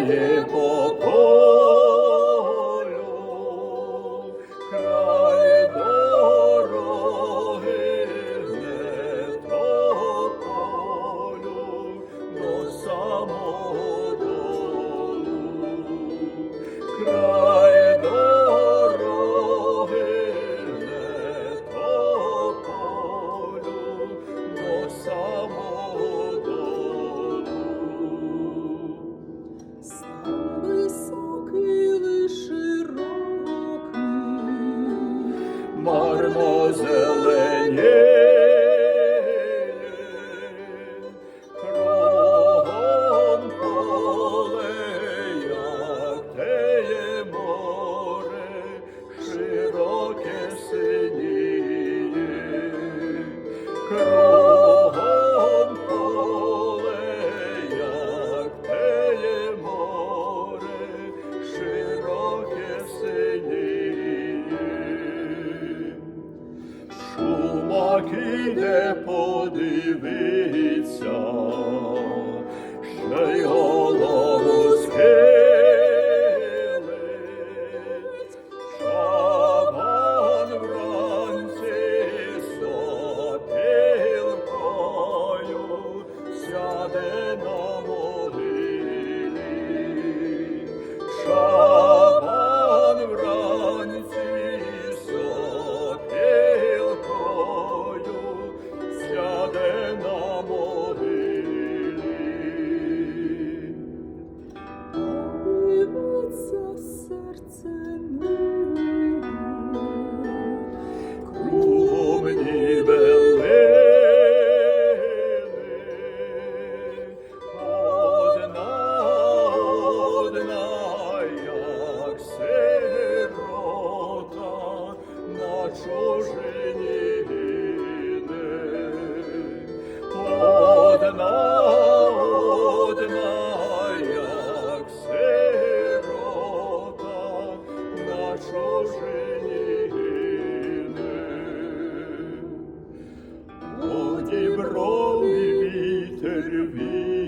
немає покою, край дороги не до полю до самого. зеленіє, кругом поле. Так не подивиться, ще й голову схилить, шабан вранці сопілкою сяде на чужині. У діброві вітер віє,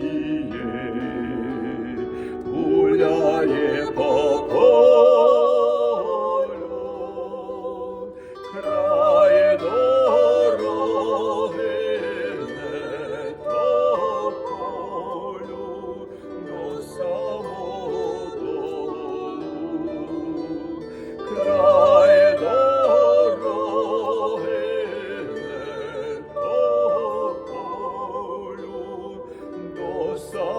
주옵소서